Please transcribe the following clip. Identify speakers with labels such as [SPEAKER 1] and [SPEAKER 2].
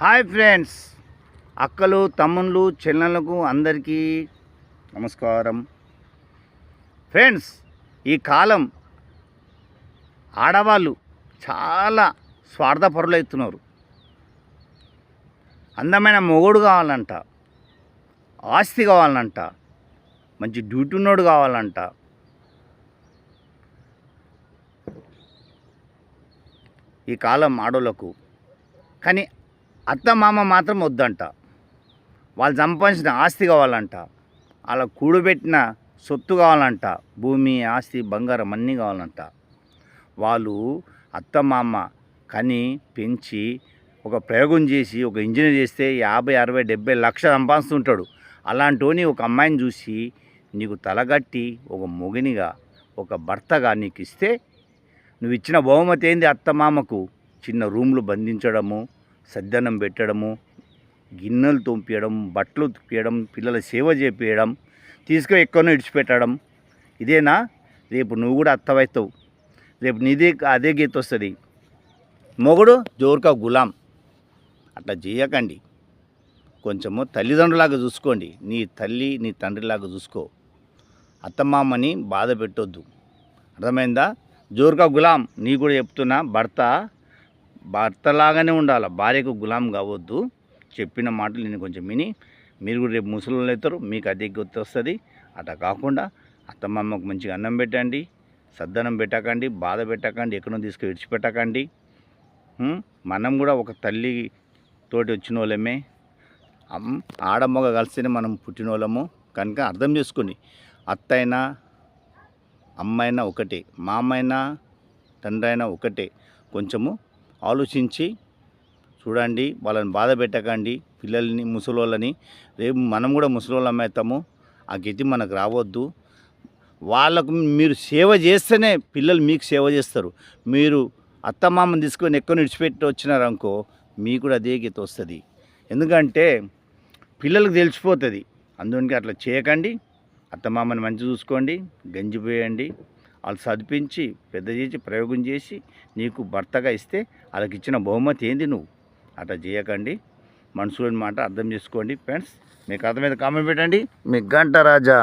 [SPEAKER 1] Hi friends అక్కలు తమ్ముళ్ళు చెల్లెళ్ళకు అందరికీ నమస్కారం. ఫ్రెండ్స్ ఈ కాలం ఆడవాళ్ళు చాలా స్వార్థపరులవుతున్నారు అందమైన మొగుడు కావాలంట ఆస్తి కావాలంట మంచి డ్యూటీ ఉన్నోడు కావాలంట. ఈ కాలం ఆడోళ్ళకు కానీ అత్త మామ మాత్రం వద్దంట. వాళ్ళు సంపాదించిన ఆస్తి కావాలంట. అలా కూడబెట్టిన సొత్తు కావాలంట. భూమి ఆస్తి బంగారం అన్నీ కావాలంట. వాళ్ళు అత్త మామ కని పెంచి ఒక ప్రయోగం చేసి ఒక ఇంజనీర్ చేస్తే యాభై అరవై డెబ్బై లక్ష సంపాదిస్తుంటాడు. అలాంటి ఒక అమ్మాయిని చూసి నీకు తలగట్టి ఒక మొగినిగా ఒక భర్తగా నీకు ఇస్తే నువ్వు ఇచ్చిన బహుమతి ఏంది అత్తమామకు? చిన్న రూమ్లు బంధించడము సద్దన్నం పెట్టడము గిన్నెలు తోంపియడం బట్టలు ఉతికియడం పిల్లల సేవ చేపియడం తీసుకు ఎక్కడో ఇడిచిపెట్టడం. ఇదేనా? రేపు నువ్వు కూడా అత్తవైతావు. రేపు నీదే అదే గీత వస్తుంది. మొగుడు జోరుకా గులాం. అట్లా చేయకండి. కొంచెము తల్లిదండ్రులాగా చూసుకోండి. నీ తల్లి నీ తండ్రిలాగా చూసుకో. అత్తమామని బాధ పెట్టొద్దు. అర్థమైందా? జోరుకా గులాం నీ కూడా చెప్తున్నా భర్త భర్తలాగానే ఉండాలి? భార్యకు గులాం కావద్దు. చెప్పిన మాటలు నేను కొంచెం విని మీరు కూడా రేపు ముసలు అవుతారు మీకు అదే గుర్తు వస్తుంది. అట్లా కాకుండా అత్తమ్మమ్మకు మంచిగా అన్నం పెట్టండి సద్దనం పెట్టకండి బాధ పెట్టకండి ఎక్కడో తీసుకు విడిచిపెట్టకండి. మనం కూడా ఒక తల్లి తోటి వచ్చిన వాళ్ళమే అమ్ ఆడమ్మగ కలిస్తేనే మనం పుట్టిన వాళ్ళము కనుక అర్థం చేసుకుని అత్త అయినా అమ్మైనా ఒకటే మామైనా తండ్రి అయినా ఒకటే. కొంచెము ఆలోచించి చూడండి వాళ్ళని బాధ పెట్టకండి పిల్లల్ని ముసలోళ్ళని. రేపు మనం కూడా ముసలోళ్ళం అవుతాము. ఆ గతి మనకు రావద్దు. వాళ్ళకు మీరు సేవ చేస్తేనే పిల్లలు మీకు సేవ చేస్తారు. మీరు అత్తమామని తీసుకొని ఎక్కువ విడిచిపెట్టి వచ్చినారనుకో మీకు కూడా అదే గీత వస్తుంది. ఎందుకంటే పిల్లలకు తెలిసిపోతుంది. అందుకే అట్లా చేయకండి. అత్తమామని మంచి చూసుకోండి. గంజి పోయండి. వాళ్ళు చదివించి పెద్ద చేసి ప్రయోగం చేసి నీకు భర్తగా ఇస్తే వాళ్ళకి ఇచ్చిన బహుమతి ఏంది నువ్వు? అట్లా చేయకండి మనుషులని మాట అర్థం చేసుకోండి ఫ్రెండ్స్. మీకు అర్థమైతే కామెంట్ పెట్టండి. మీ గంట రాజా.